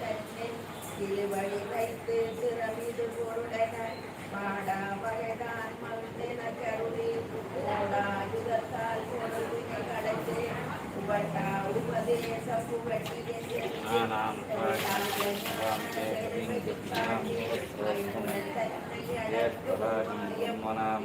தன்னில் திருவடி வைத்து திறமிது பொருளென பாடா வயதான் மந்தென கருளி ஓடாயுதத்தால் பொருளினை கடைத்து உபட்டா உபதேச புகட்டிய ஆனாம் ராம் பிரம்மணாம்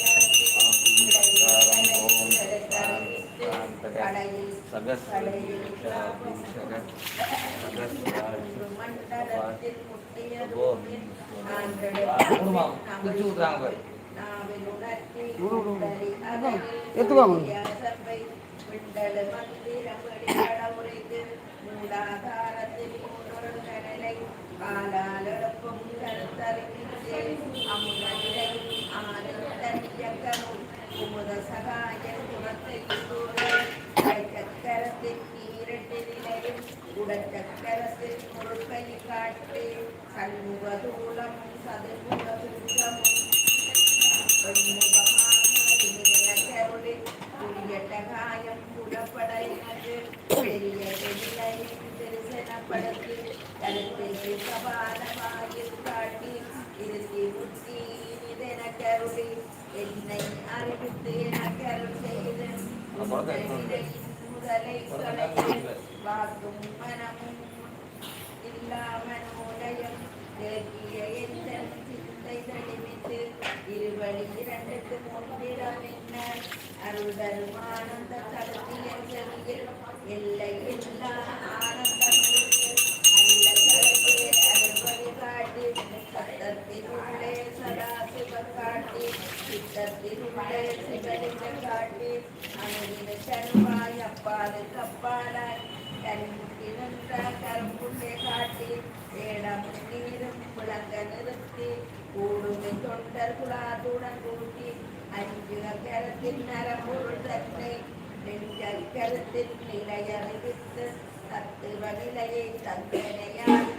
எடுத்துக்கோங்க மூலாதாரத்தில் மூன்றொரு கடலை காலாலெடுப்பும் கருத்தறிவித்தேன் அமுதலை ஆனந்த இயக்கமும் உமத சகாய குணத்தை கூற சக்கரத்தின் ஈரட்டு நிலையும் உடச்சக்கரத்தில் முழுக்கை காட்டி சண்முகதூலம் சதுர்முக துங்கமும் காயம் புலப்படையினது பெரிய நிலையும் தரிசனப்படுத்தி கருத்தில் சபாலமாயில் காட்டி இருத்தி புத்தி இதென கருளி என்னை? அறிவித்து என கருள் செய்து முதலை வாக்கும் மனமும் இல்லாமனோதயம் தேக்கிய எந்தன் சிந்தை தெளிவித்து இருவழி இரண்டுக்கு முன்னிடம் என்ன அருள் தரும் ஆனந்த கடத்திய செவியில் எல்லை இல்லா ஆனந்த காட்டி சதா சிவ காட்டி சிவலிங்க காட்டி அணுகின சருவாய் அப்பாது கப்பாலாய் கரும்புட்டி கரும்புள்ளே காட்டி வேடம் நீரும் விளங்க நிறுத்தி கூடுமை தொண்டர் குலாதுடன் கூட்டி அஞ்சு கரத்தின் நரம்பொருள் தன்னை நெஞ்சல் கருத்தின் நிலையறிவித்து தத்துவ நிலையை தந்தனையாக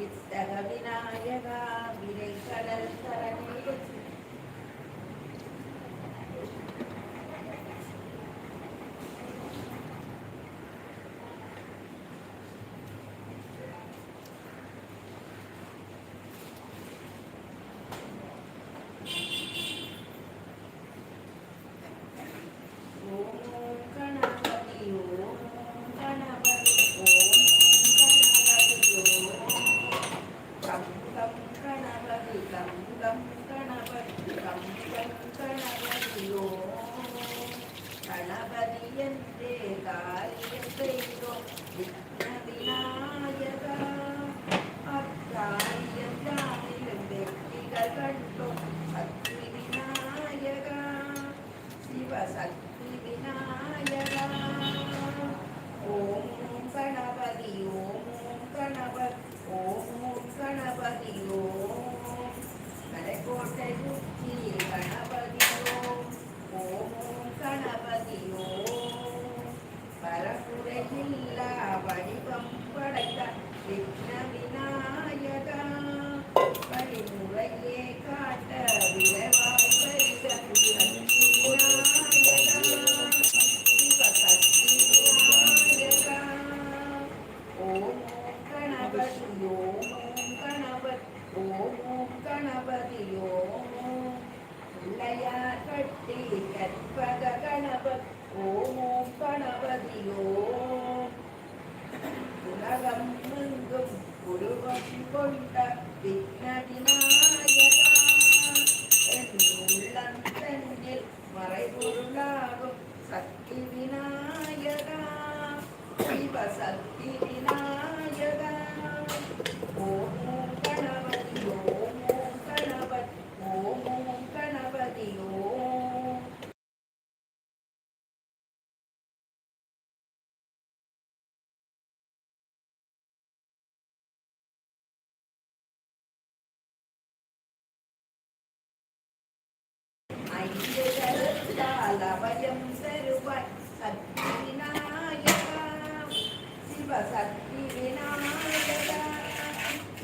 இத்தக விநாயகா விரை கடல்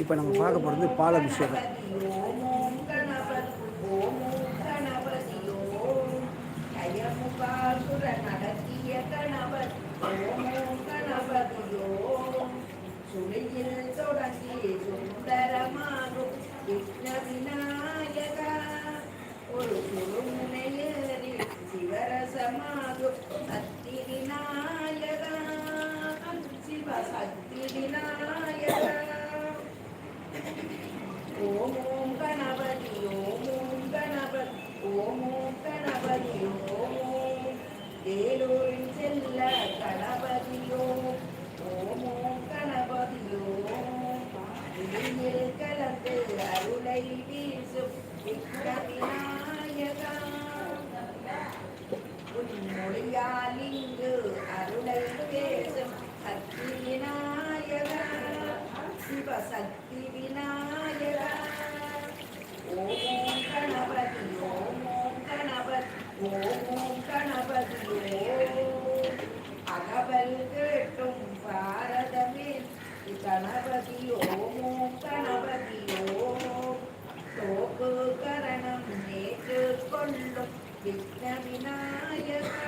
இப்போ நம்ம பார்க்க போகிறது பாலாபிஷேகம் ஓம் கணபதி ஓம் ஓம் கணபதி ஓம் கயமுகாசுர நடத்திய கணபதி ஓம் ஓம் கணபதி ஓம் சுழியில் தொடங்கி சுந்தரமாகும் விக்ன விநாயகா ஒரு சுழுமுனையேறி சிவரசமாகும் சக்தி விநாயகா சிவசக்தி விநாயகா ஓம் ஓம் கணபதி ஓம் ஓம் கணபதி ஓம் ஓம் கணபதி ஓம் ஓம் வேலூரின் செல்ல கணபதி ஓம் ஓம் ஓம் கணபதி ஓம் வெளியில் கலந்து அருளை வீசும் விநாயகா உன் மொழியால் இங்கு அருளை பேசும் சக்தி விநாயகா சிவசக்தி விநாயகா ஓம் ஓம் கணபதி ஓம் ஓம் கணபதி ஓம் ஓம் கணபதி ஓம் அகவல் கேட்டும் பார கணபதி ஓம் ஓம் கணபதி ஓம் தோப்பு கரணம் நேற்று கொள்ளும் விக்ன விநாயகா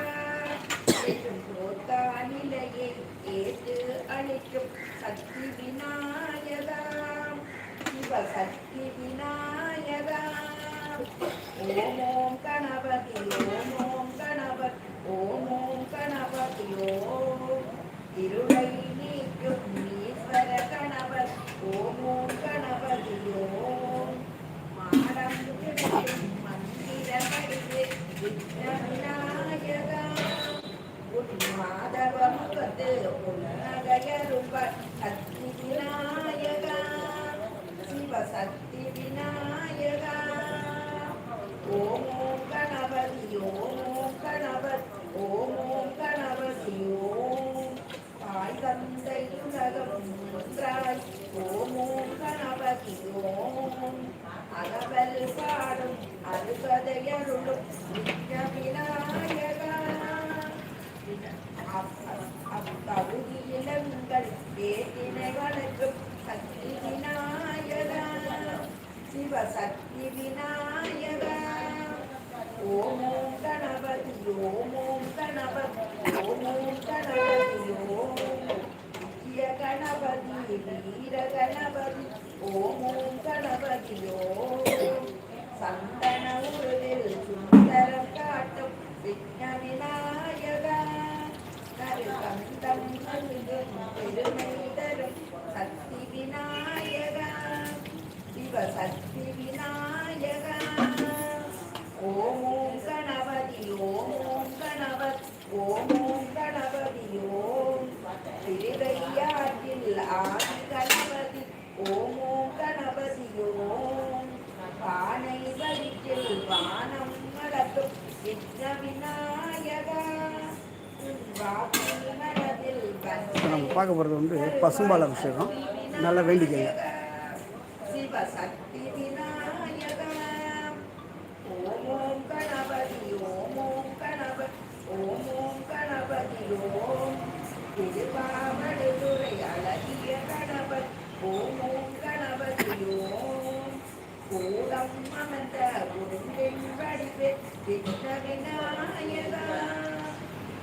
தோத்தா நிலையை ஏற்று அளிக்கும் சக்தி விநாயகா சிவசக்தி விநாயகா ஓம் ஓம் கணபதி ஓம் ஓம் கணபதி ஓம் ஓம் கணபதி ஓம். இருளை நீக்கும் கணபதி ஓம் ஓம் கணபதி ஓம் மாடம் கிடைக்கும் மந்திர வடிவே விக்ன விநாயகா உன் மாதவ முகத்து புன்னகையருப்ப சக்தி விநாயகா சிவசக்தி விநாயகா ஓம் ஓம் கணபதி ஓம் ஓம் கணபதி ஓம் ஓம் கணபதி ஓம் தாய் தந்தை உலகம் ஒன்றாய் ஓம் ஓம் கணபதி ஓம் அகவல் பாடும் அருகதையருளும் விக்ன விநாயகா அத்தகுதியிலங்கள் வேதினை வளர்க்கும் சக்தி விநாயகா சிவசக்தி விநாயகா ஓம் ஓம் கணபதி ஓம் ஓம் கணபதி ஓம் ஓம் கணபதி ஓம் ஓம் கணபதி வீர கணபதி ஓம் ஓம் கணபதி ஓம் சந்தன உருவில் சுந்தரம் காட்டும் விக்ன விநாயகா கருகந்தம் நல்கும் பெருமை தரும் சக்தி விநாயகா சிவசக்தி விநாயகா ஓம் ஓம் கணபதி ஓம் ஓம் கணபதி ஓம் ஓம் கணபதி ஓம். திருவையாற்றில் ஆதி கணபதி ஓம் ஓம் கணபதி ஓம் பானை வயிற்றில் வானம் மலக்கும் விக்ன விநாயகா உன் வாக்கில் மனதில் இப்போ நம்ம பார்க்க போகிறது வந்து பசும்பால் அபிஷேகம். நல்லா வேண்டிக்கங்க. சிவசக்தி விநாயகா ஓம் கூடம் அமர்ந்த குருந்தின் வடிவே விக்ன விநாயகா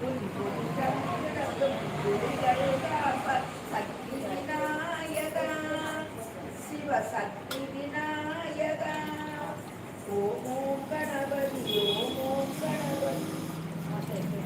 உன் குற்றம் கிடக்கும் குடிகள் காப்ப சக்தி விநாயகா சிவசக்தி விநாயகா ஓம் ஓம் கணபதி ஓம் ஓம் கணபதி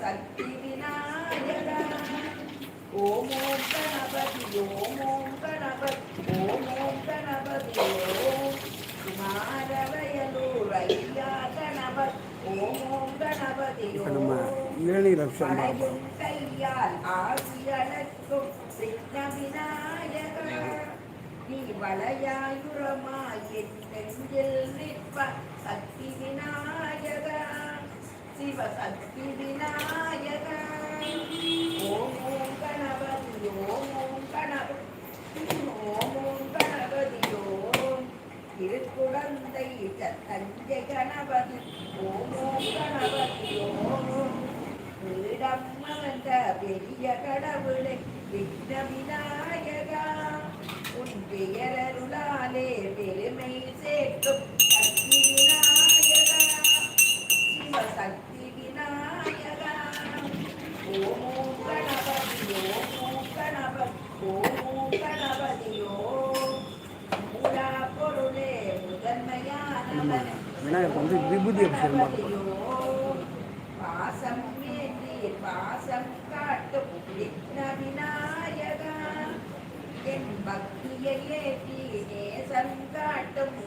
சக்தி விநாயகா ஓம் ஓம் கணபதி ஓம் ஓம் கணபதி ஓம் ஓம் கணபதி ஓம் குமாரவயலூர் ஐயா கணபதி ஓம் ஓம் கணபதி ஓம் கையால் ஆசியளக்கும் விக்ன விநாயகா நீ வளையாயுரமாய் என் நெஞ்சில் நிற்ப சக்தி விநாயகா சிவ சக்தி ஓம் ஓம் கணபதி ஓம் ஓம் கணபதி ஓம் ஓம் கணபதி ஓம் திருக்குழந்தை தஞ்சை கணபதி ஓம் ஓம் கணபதி ஓம் வீடம் வந்த பெரிய கடவுளை விக்ன விநாயகா உன் பெயரருளாலே பெருமை சேர்க்கும் சக்தி விநாயகா சிவசக்தி சக்தி விநாயகா ஓம் ஓம் கணபதி ஓம் ஓம் கணபதி ஓம் ஓம் கணபதி ஓம் மூலா பொருளே முதன்மையானவன் விநாயகருக்கு வந்து விபூதி அபிஷேகம் பார்க்க போகிறோம் பாசம்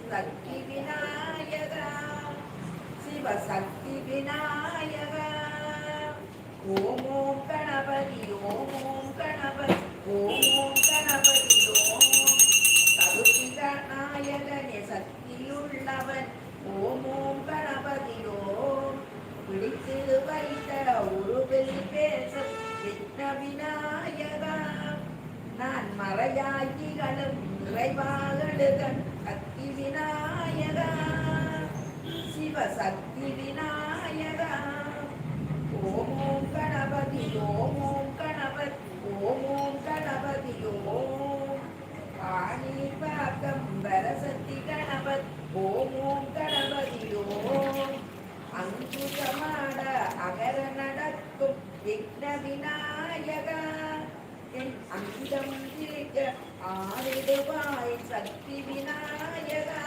சக்தி விநாயகா. விநாயகா ஓம் ஓம் கணபதி ஓம் என் திரிக்க ஆறிடுவாய் சக்தி விநாயகா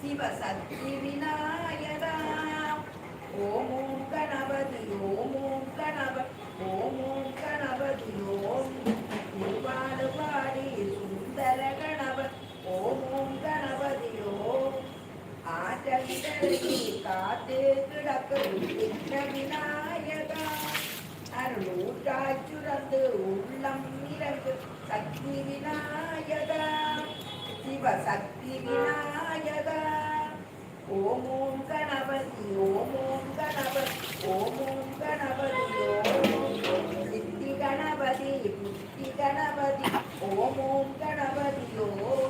சிவ சக்தி விநாயகா ஓம் ஓம் கணபதி ஓம் ஓம் கணபதி ஓம் ஓம் கணபதி ஓம் திருவாடு பாடி சுந்தர கணப ஓம் ஓம் கணபதி ஓம் ஆற்றலிடறி காத்தே கிடக்கும் விக்ன விநாயகா அருளூட்டாய் உள்ளம் இறங்கு சக்தி விநாயகா சிவ சக்தி விநாயகா ஓம் ஓம் கணபதி ஓம் ஓம் கணபதி ஓம் ஓம் கணபதி ஓம் சித்தி கணபதி புத்தி கணபதி ஓம் ஓம் கணபதி ஓம்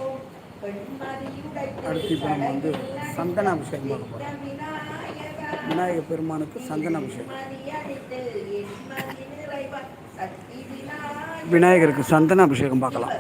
அடுத்து இப்போ விநாயகர் பெருமானுக்கு சந்தன அபிஷேகம் விநாயகருக்கு சந்தன அபிஷேகம் பார்க்கலாம்.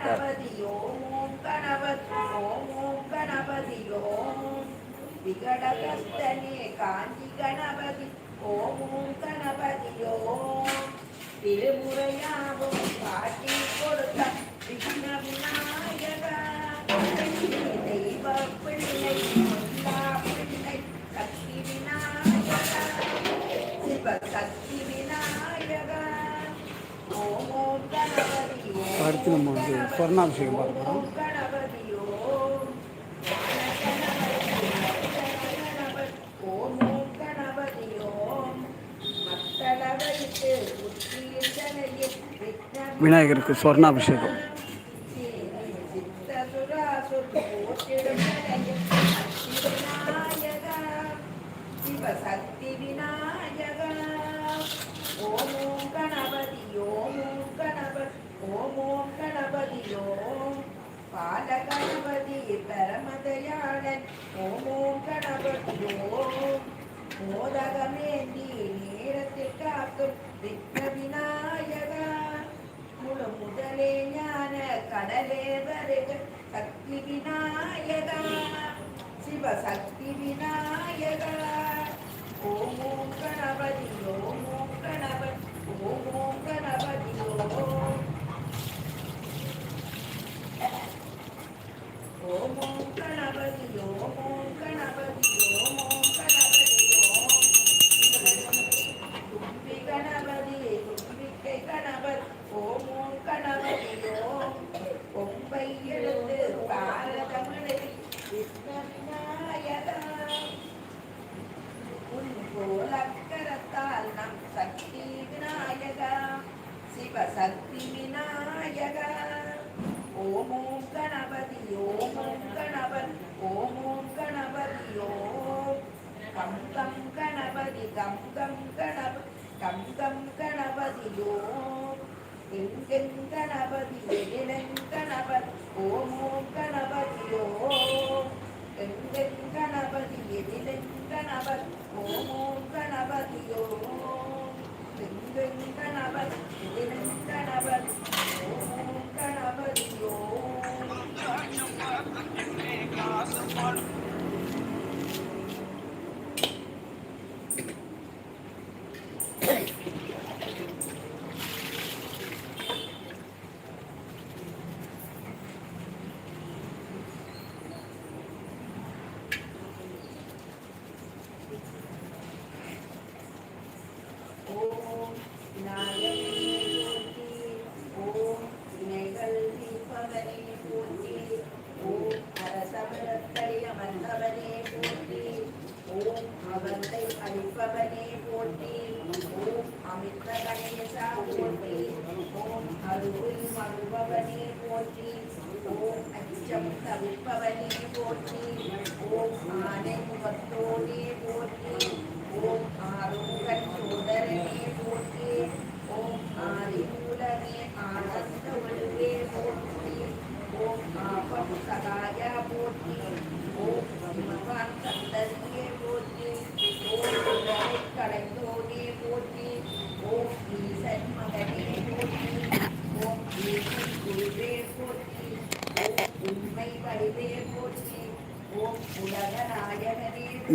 கணபதி ஓம் கணபதி ஓம் கணபதி ஓம் விகடகஸ்தனே காஞ்சி கணபதி ஓம் கணபதி ஓம் திருமுறையாவும் காட்டி கொடுத்த விக்ன விநாயகா தெய்வ பிள்ளை பிள்ளை சக்தி விநாயகா சிவ சக்தி விநாயகா ஓம் ஓம் கணபதி அடுத்து நம்ம வந்து சொர்ணாபிஷேகம் பார்க்கலாம் விநாயகருக்கு சொர்ணாபிஷேகம். ஓமோம் கணபதியோம் மோதகமேந்தி நேரத்தை காக்கும் விக்ன விநாயகா முழு முதலே ஞான கடலே வருக சக்தி விநாயகா சிவசக்தி விநாயகா ஓம் ஓம் கணபதி ஓம் ஓம் கணபதி ஓம் ஓம் கணபதி ஓம்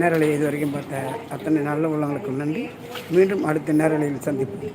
நேரலையை இது வரைக்கும் பார்த்த அத்தனை நல்ல உள்ளங்களுக்கும் நன்றி. மீண்டும் அடுத்த நேரலையில் சந்திப்போம்.